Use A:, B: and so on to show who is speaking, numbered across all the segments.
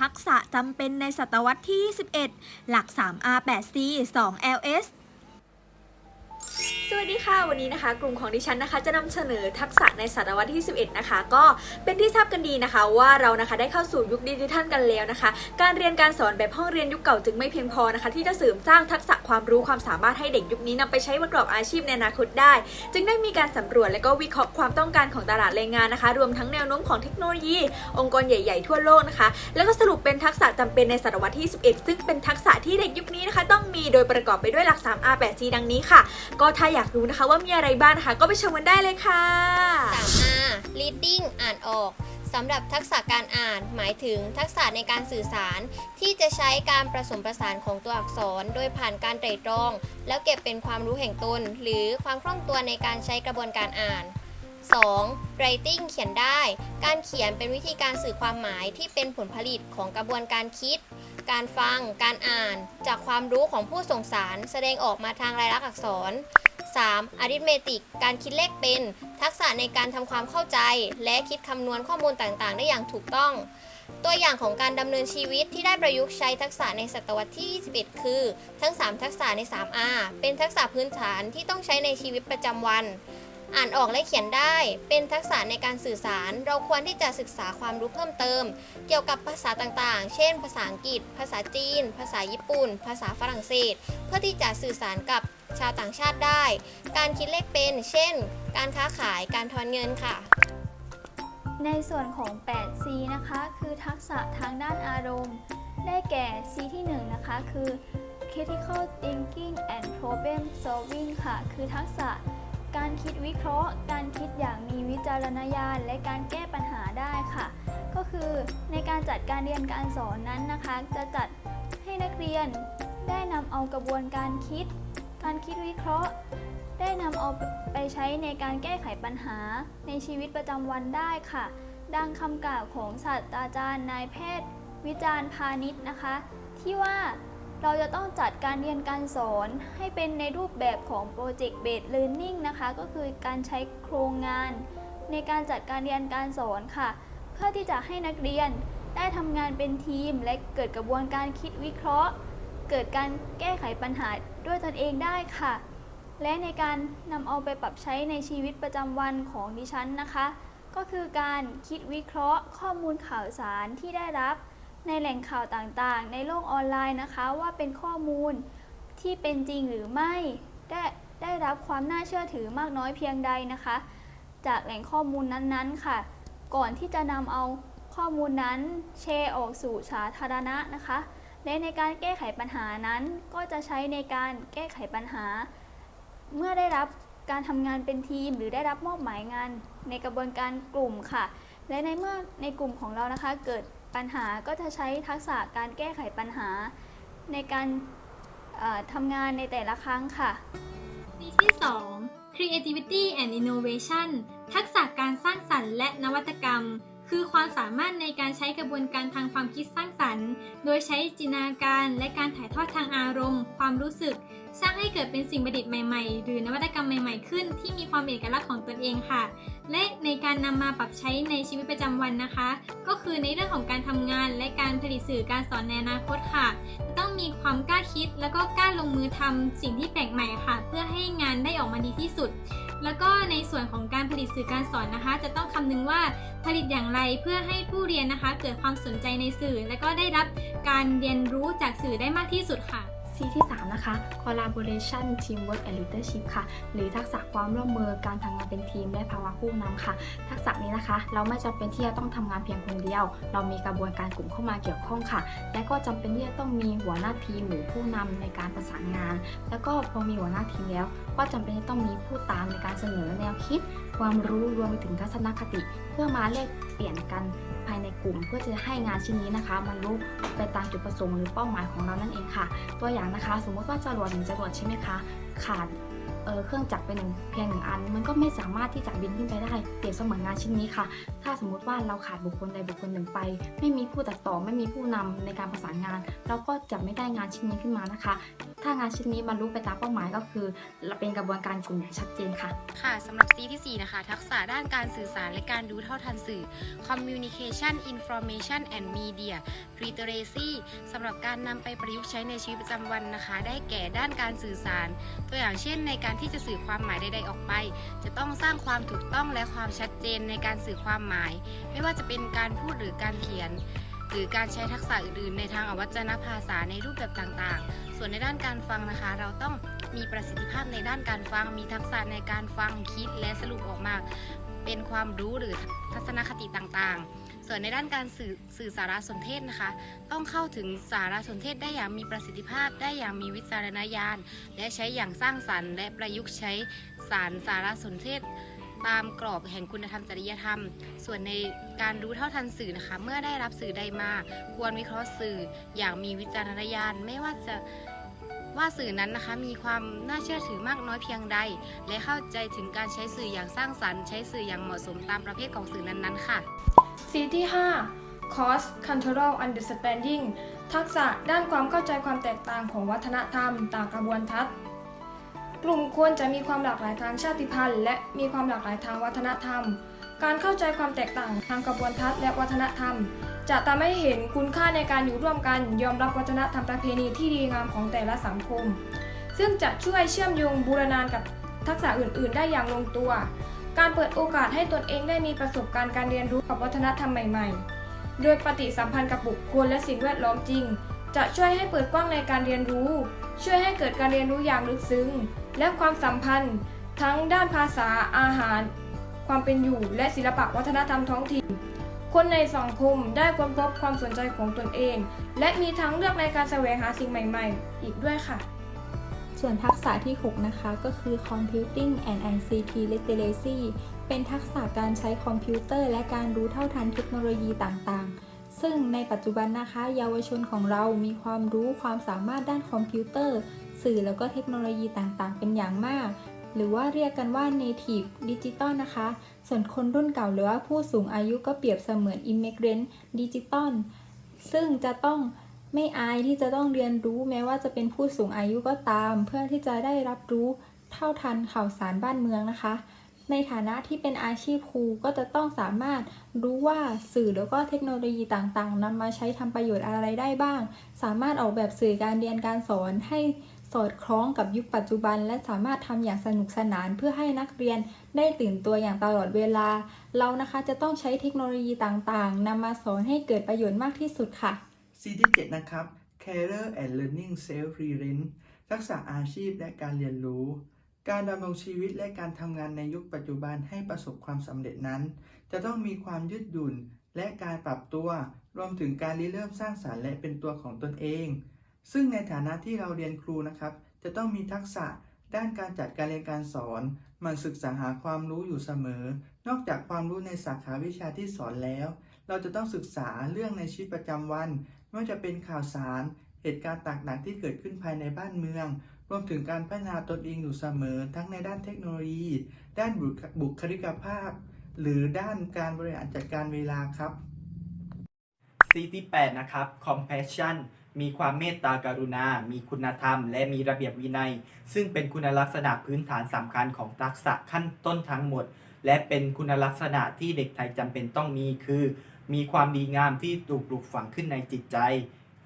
A: ทักษะจำเป็นในศตวรรษที่ 21 หลัก 3R 8C 2 LS สวัสดีค่ะ วันนี้นะคะ กลุ่มของดิฉันนะคะ จะนำเสนอทักษะในศตวรรษที่ 11 นะคะ ก็เป็นที่ทราบกันดีนะคะ ว่าเรานะคะได้เข้าสู่ยุคดิจิทัลกันแล้วนะคะ การเรียนการสอนแบบห้องเรียนยุคเก่าจึงไม่เพียงพอนะคะ ที่จะเสริมสร้างทักษะความรู้ความสามารถให้เด็กยุคนี้นำไปใช้ประกอบอาชีพในอนาคตได้ จึงได้มีการสำรวจและก็วิเคราะห์ความต้องการของตลาดแรงงานนะคะ รวมทั้งแนวโน้มของเทคโนโลยี องค์กรใหญ่ ๆ ทั่วโลกนะคะ แล้วก็สรุปเป็นทักษะจำเป็นในศตวรรษที่ 11 ซึ่งเป็นทักษะที่เด็กยุคนี้นะคะ ต้องมีโดยประกอบไปด้วยหลัก 3R 8C ดังนี้ค่ะ ก็ถ้าอยากากรู้นะคะว่ามีอะไรบ้างนะคะก็ไปชมกันได้เลยค่ะ
B: 3R reading อ่านออกสำหรับทักษะการอ่านหมายถึงทักษะในการสื่อสาร ที่จะใช้การผสมประสานของตัวอักษร โดยผ่านการไตร่ตรอง แล้วเก็บเป็นความรู้แห่งตน หรือความคล่องตัวในการใช้กระบวนการอ่าน 2. writing เขียนได้ การเขียนเป็นวิธีการสื่อความหมายที่เป็นผลผลิตของกระบวนการคิด การฟัง การอ่าน จากความรู้ของผู้ส่งสาร แสดงออกมาทางลายลักษณ์อักษร 3. arithmetic การคิดเลขเป็น ทักษะในการทำความเข้าใจ และคิดคำนวณข้อมูลต่างๆ ได้อย่างถูกต้อง ตัวอย่างของการดำเนินชีวิตที่ได้ประยุกต์ใช้ทักษะในศตวรรษที่ 21 คือ ทั้ง 3 ทักษะใน 3R เป็นทักษะพื้นฐานที่ต้องใช้ในชีวิตประจำวัน อ่านออกและเขียนได้ เป็นทักษะในการสื่อสาร เราควรที่จะศึกษาความรู้เพิ่มเติม เกี่ยวกับภาษาต่างๆ เช่น ภาษาอังกฤษ ภาษาจีน ภาษาญี่ปุ่น ภาษาฝรั่งเศส เพื่อที่จะสื่อสารกับ ชาวต่างชาติได้ การคิดเลขเป็น เช่น การค้าขาย การทอนเงินค่ะ
C: ในส่วนของ 8C นะคะ คือทักษะทางด้านอารมณ์ ได้แก่ C ที่ 1 นะคะ คือ critical thinking and problem solving ค่ะ คือทักษะการคิดวิเคราะห์ การคิดอย่างมีวิจารณญาณ และการแก้ปัญหาได้ค่ะ ก็คือในการจัดการเรียนการสอนนั้นนะคะ จะจัดให้นักเรียนได้นำเอากระบวนการคิดารคิดวิเคราะห์ ได้นำเอาไปใช้ในการแก้ไขปัญหาในชีวิตประจำวันได้ค่ะ ดังคำกล่าวของศาสตราจารย์นายแพทย์ วิจารณ์พาณิชย์นะคะ ที่ว่าเราจะต้องจัดการเรียนการสอนให้เป็นในรูปแบบของ Project Based Learning นะคะ ก็คือการใช้โครงงาน ในการจัดการเรียนการสอนค่ะ เพื่อที่จะให้นักเรียนได้ทำงานเป็นทีมและเกิดกระบวนการคิดวิเคราะห์ เกิดการแก้ไขปัญหาด้วยตนเองได้ค่ะ และในการนำเอาไปปรับใช้ในชีวิตประจำวันของดิฉันนะคะ ก็คือการคิดวิเคราะห์ข้อมูลข่าวสารที่ได้รับ ในแหล่งข่าวต่างๆ ในโลกออนไลน์นะคะ ว่าเป็นข้อมูลที่เป็นจริงหรือไม่ได้ได้รับความน่าเชื่อถือมากน้อยเพียงใดนะคะ จากแหล่งข้อมูลนั้นๆค่ะ ก่อนที่จะนำเอาข้อมูลนั้นแชร์ออกสู่สาธารณะนะคะ และในการแก้ไขปัญหานั้นก็จะใช้ในการแก้ไขปัญหา เมื่อได้รับการทำงานเป็นทีม หรือได้รับมอบหมายงาน ในกระบวนการกลุ่มค่ะ และในเมื่อในกลุ่มของเรานะคะ เกิดปัญหาก็จะใช้ทักษะการแก้ไขปัญหา ในการทำงานในแต่ละครั้งค่ะ
D: C ที่2 Creativity and Innovation ทักษะการสร้างสรรค์และนวัตกรรม คือความสามารถในการใช้กระบวนการทางความคิดสร้างสรรค์ โดยใช้จินตนาการและการถ่ายทอดทางอารมณ์ ความรู้สึก สร้างให้เกิดเป็นสิ่งประดิษฐ์ใหม่ๆ หรือนวัตกรรมใหม่ ๆ ขึ้น ที่มีความเอกลักษณ์ของตนเองค่ะ และในการนำมาปรับใช้ในชีวิตประจำวันนะคะ ก็คือในเรื่องของการทำงาน และการผลิตสื่อการสอนในอนาคตค่ะ ต้องมีความกล้าคิด แล้วก็กล้าลงมือทำสิ่งที่แปลกใหม่ค่ะ เพื่อให้งานได้ออกมาดีที่สุด แล้วก็ในส่วนของการผลิตสื่อการสอนนะคะ จะต้องคำนึงว่าผลิตอย่างไรเพื่อให้ผู้เรียนนะคะ เกิดความสนใจในสื่อ และก็ได้รับการเรียนรู้จากสื่อได้มากที่สุดค่ะี
E: ที่ 3 นะคะ collaboration teamwork and leadership ค่ะ หรือทักษะความร่วมมือการทำงานเป็นทีม และภาวะผู้นำค่ะ ทักษะนี้นะคะ เราไม่จำเป็นที่จะต้องทำงานเพียงคนเดียว เรามีกระบวนการกลุ่มเข้ามาเกี่ยวข้องค่ะ และก็จำเป็นที่จะต้องมีหัวหน้าทีมหรือผู้นำในการประสานงาน แล้วก็พอมีหัวหน้าทีมแล้ว ก็จำเป็นที่ต้องมีผู้ตามในการเสนอแนวคิด ความรู้รวมไปถึงทัศนคติ เพื่อมาแลกเปลี่ยนกันภายในกลุ่ม เพื่อจะให้งานชิ้นนี้นะคะ มันรู้ไปตามจุดประสงค์หรือเป้าหมายของเรานั่นเองค่ะ ตัวอย่างนะคะ สมมติว่าจรวดหนึ่งจรวดใช่ไหมคะขาด เเครื่องจักรเป็นหนึ่งเพียงหนึ่งอัน มันก็ไม่สามารถที่จะบินขึ้นไปได้เปรียบเสมือนงานชิ้นนี้ค่ะ ถ้าสมมุติว่าเราขาดบุคคลใดบุคคลหนึ่งไป ไม่มีผู้ตัดต่อไม่มีผู้นำในการประสานงาน เราก็จะไม่ได้งานชิ้นนี้ขึ้นมานะคะ ถ้างานชิ้นนี้บรรลุไปตามเป้าหมายก็คือเป็นกระบวนการกลุ่มอย่างชัดเจนค่ะ
F: ค่ะสำหรับ C ที่4นะคะทักษะด้านการสื่อสารและการรู้เท่าทันสื่อ Communication Information and Media Literacy สำหรับการนำไปประยุกต์ใช้ในชีวิตประจำวันนะคะ ได้แก่ด้านการสื่อสาร ตัวอย่างเช่นในการที่จะสื่อความหมายใดๆออกไป จะต้องสร้างความถูกต้องและความชัดเจนในการสื่อความหมาย ไม่ว่าจะเป็นการพูดหรือการเขียน หรือการใช้ทักษะอื่นๆ ในทางอวัจนภาษาในรูปแบบต่างๆ ส่วนในด้านการฟังนะคะ เราต้องมีประสิทธิภาพในด้านการฟัง มีทักษะในการฟังคิดและสรุปออกมา เป็นความรู้หรือทัศนคติต่างๆ ส่วนในด้านการสื่อสื่อสารสนเทศนะคะ ต้องเข้าถึงสารสนเทศได้อย่างมีประสิทธิภาพ ได้อย่างมีวิจารณญาณ และใช้อย่างสร้างสรรค์ และประยุกต์ใช้สารสารสนเทศตามกรอบแห่งคุณธรรมจริยธรรม ส่วนในการรู้เท่าทันสื่อนะคะ เมื่อได้รับสื่อใดมา ควรวิเคราะห์สื่ออย่างมีวิจารณญาณ ไม่ว่าจะว่าสื่อนั้นนะคะมีความน่าเชื่อถือมากน้อยเพียงใด และเข้าใจถึงการใช้สื่ออย่างสร้างสรรค์ ใช้สื่ออย่างเหมาะสมตามประเภทของสื่อนั้นๆ ค่ะ
G: C ที่ 5 Cost Cultural Understanding ทักษะด้านความเข้าใจความแตกต่างของวัฒนธรรม ต่างกระบวนทัศน์ กลุ่มควรจะมีความหลากหลายทางชาติพันธุ์ และมีความหลากหลายทางวัฒนธรรม การเข้าใจความแตกต่างทางกระบวนทัศน์และวัฒนธรรม จะทำให้เห็นคุณค่าในการอยู่ร่วมกัน ยอมรับวัฒนธรรมประเพณีที่ดีงามของแต่ละสังคม ซึ่งจะช่วยเชื่อมโยงบูรณากับทักษะอื่น ๆ ได้อย่างลงตัว การเปิดโอกาสให้ตนเองได้มีประสบการณ์การเรียนรู้กับวัฒนธรรมใหม่ ๆ โดยปฏิสัมพันธ์กับบุคคลและสิ่งแวดล้อมจริง จะช่วยให้เปิดกว้างในการเรียนรู้ ช่วยให้เกิดการเรียนรู้อย่างลึกซึ้ง และความสัมพันธ์ ทั้งด้านภาษาอาหาร ความเป็นอยู่และศิลปะวัฒนธรรมท้องถิ่น คนในสังคมได้ค้นพบความสนใจของตนเอง และมีทางเลือกในการแสวงหาสิ่งใหม่ ๆ อีกด้วยค่ะ
H: ส่วนทักษะที่ 6 นะคะก็คือ Computing and ICT Literacy เป็นทักษะการใช้คอมพิวเตอร์ และการรู้เท่าทันเทคโนโลยีต่างๆ ซึ่งในปัจจุบันนะคะ เยาวชนของเรามีความรู้ความสามารถด้านคอมพิวเตอร์ สื่อแล้วก็เทคโนโลยีต่างๆ เป็นอย่างมาก หรือว่าเรียกกันว่า Native Digital นะคะ ส่วนคนรุ่นเก่าหรือว่าผู้สูงอายุก็เปรียบเสมือน Immigrant Digital ซึ่งจะต้อง ไม่อายที่จะต้องเรียนรู้แม้ว่าจะเป็นผู้สูงอายุก็ตาม เพื่อที่จะได้รับรู้เท่าทันข่าวสารบ้านเมืองนะคะ ในฐานะที่เป็นอาชีพครูก็จะต้องสามารถรู้ว่าสื่อแล้วก็เทคโนโลยีต่างๆนำมาใช้ทำประโยชน์อะไรได้บ้าง สามารถออกแบบสื่อการเรียนการสอนให้สอดคล้องกับยุคปัจจุบัน และสามารถทำอย่างสนุกสนานเพื่อให้นักเรียนได้ตื่นตัวอย่างตลอดเวลา เรานะคะจะต้องใช้เทคโนโลยีต่างๆนำมาสอนให้เกิดประโยชน์มากที่สุดค่ะ
I: C ที่7นะครับ Career and Learning Self Reliance ทักษะอาชีพและการเรียนรู้ การดำรงชีวิตและการทำงานในยุคปัจจุบันให้ประสบความสำเร็จนั้น จะต้องมีความยืดหยุ่นและการปรับตัว รวมถึงการริเริ่มสร้างสารรค์และเป็นตัวของตนเอง ซึ่งในฐานะที่เราเรียนครูนะครับ จะต้องมีทักษะด้านการจัดการเรียนการสอนมันศึกษาหาความรู้อยู่เสมอ นอกจากความรู้ในสาขาวิชาที่สอนแล้ว เราจะต้องศึกษาเรื่องในชีวิตประจำวัน ไม่ว่าจะเป็นข่าวสาร เหตุการณ์ต่างๆที่เกิดขึ้นภายในบ้านเมือง รวมถึงการพัฒนาตนเองอยู่เสมอ ทั้งในด้านเทคโนโลยี ด้านบุคลิกภาพ หรือด้านการบริหารจัดการเวลาครับ
J: C ที่8นะครับ compassion มีความเมตตากรุณา มีคุณธรรม และมีระเบียบวินัย ซึ่งเป็นคุณลักษณะพื้นฐานสำคัญของทักษะขั้นต้นทั้งหมด และเป็นคุณลักษณะที่เด็กไทยจำเป็นต้องมีคือ มีความดีงามที่ถูกปลูกฝังขึ้นในจิตใจ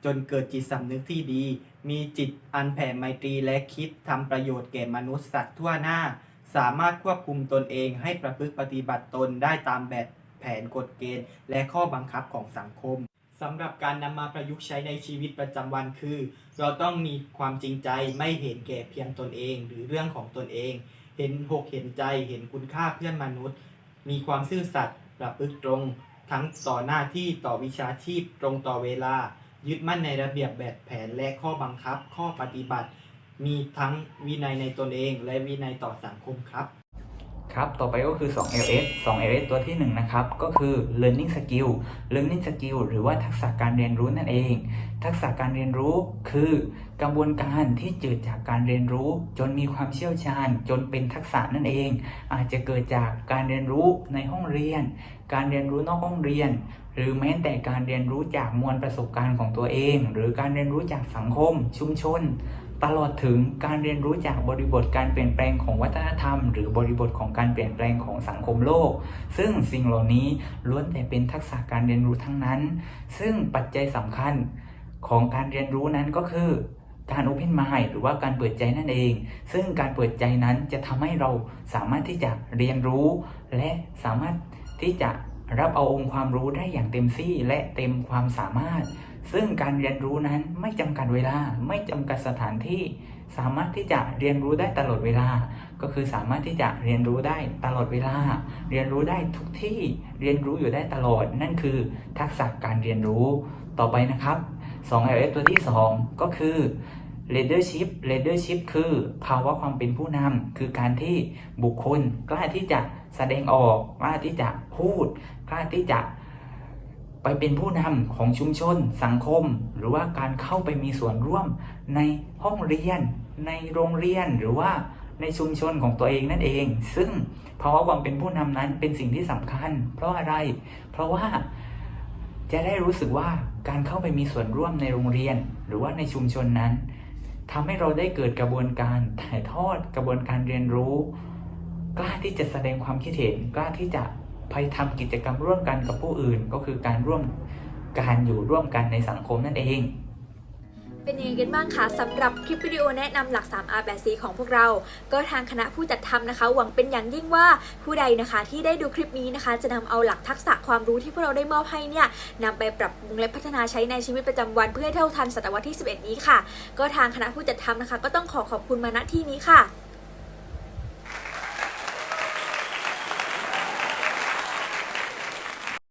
J: จนเกิดจิตสำนึกที่ดี มีจิตอันแผ่ไมตรีและคิดทำประโยชน์แก่มนุษย์สัตว์ทั่วหน้า สามารถควบคุมตนเองให้ประพฤติปฏิบัติตนได้ตามแบบแผนกฎเกณฑ์ และข้อบังคับของสังคมสำหรับการนำมาประยุกต์ใช้ในชีวิตประจำวันคือ เราต้องมีความจริงใจไม่เห็นแก่เพียงตนเอง หรือเรื่องของตนเอง เห็นหกเห็นใจเห็นคุณค่าเพื่อนมนุษย์ มีความซื่อสัตย์ประพฤติตรง ทั้งต่อหน้าที่ต่อวิชาชีพตรงต่อเวลา ยึดมั่นในระเบียบแบบแผนและข้อบังคับ ข้อปฏิบัติ มีทั้งวินัยในตนเองและวินัยต่อสังคมครับ
K: ครับ ต่อไปก็คือ 2LS 2LS ตัวที่ 1 นะครับ ก็คือ learning skill learning skill หรือว่าทักษะการเรียนรู้นั่นเอง ทักษะการเรียนรู้คือกระบวนการที่เกิดจากการเรียนรู้ จนมีความเชี่ยวชาญ จนเป็นทักษะนั่นเอง อาจจะเกิดจากการเรียนรู้ในห้องเรียน การเรียนรู้นอกห้องเรียน หรือแม้แต่การเรียนรู้จากมวลประสบการณ์ของตัวเอง หรือการเรียนรู้จากสังคม ชุมชน ตลอดถึงการเรียนรู้จากบริบทการเปลี่ยนแปลงของวัฒนธรรม หรือบริบทของการเปลี่ยนแปลงของสังคมโลก ซึ่งสิ่งเหล่านี้ล้วนแต่เป็นทักษะการเรียนรู้ทั้งนั้น ซึ่งปัจจัยสำคัญของการเรียนรู้นั้นก็คือการ Open Mind หรือว่าการเปิดใจนั่นเอง ซึ่งการเปิดใจนั้นจะทำให้เราสามารถที่จะเรียนรู้ และสามารถที่จะรับเอาองค์ความรู้ได้อย่างเต็มที่และเต็มความสามารถ ซึ่งการเรียนรู้นั้นไม่จำกัดเวลา ไม่จำกัดสถานที่ สามารถที่จะเรียนรู้ได้ตลอดเวลา ก็คือสามารถที่จะเรียนรู้ได้ตลอดเวลา เรียนรู้ได้ทุกที่ เรียนรู้อยู่ได้ตลอด นั่นคือทักษะการเรียนรู้ ต่อไปนะครับ2 LS ตัวที่ 2 ก็คือ leadership leadership คือภาวะความเป็นผู้นำคือการที่บุคคลกล้าที่จะแสดงออก กล้าที่จะพูด กล้าที่จะ ไปเป็นผู้นำของชุมชน สังคม หรือว่าการเข้าไปมีส่วนร่วมในห้องเรียน ในโรงเรียนหรือว่าในชุมชนของตัวเองนั่นเอง ซึ่งภาวะความเป็นผู้นำนั้นเป็นสิ่งที่สำคัญ เพราะอะไร เพราะว่าจะได้รู้สึกว่าการเข้าไปมีส่วนร่วมในโรงเรียน หรือว่าในชุมชนนั้นทำให้เราได้เกิดกระบวนการถ่ายทอดกระบวนการเรียนรู้ กล้าที่จะแสดงความคิดเห็นกล้าที่จะ ไปทำกิจกรรมร่วมกันกับผู้อื่น ก็คือการร่วมการอยู่ร่วมกันในสังคมนั่นเอง
A: เป็นยังไงกันบ้างคะสำหรับคลิปวิดีโอแนะนำหลัก 3R 8 C ของพวกเรา ก็ทางคณะผู้จัดทำนะคะ หวังเป็นอย่างยิ่งว่าผู้ใดนะคะ ที่ได้ดูคลิปนี้นะคะ จะนำเอาหลักทักษะความรู้ที่พวกเราได้มอบให้เนี่ยนำไปปรับปรุงและพัฒนาใช้ในชีวิตประจำวันเพื่อให้เท่าทันศตวรรษที่ 11 นี้ค่ะ ก็ทางคณะผู้จัดทำนะคะ ก็ต้องขอขอบคุณมาณที่นี้ค่ะ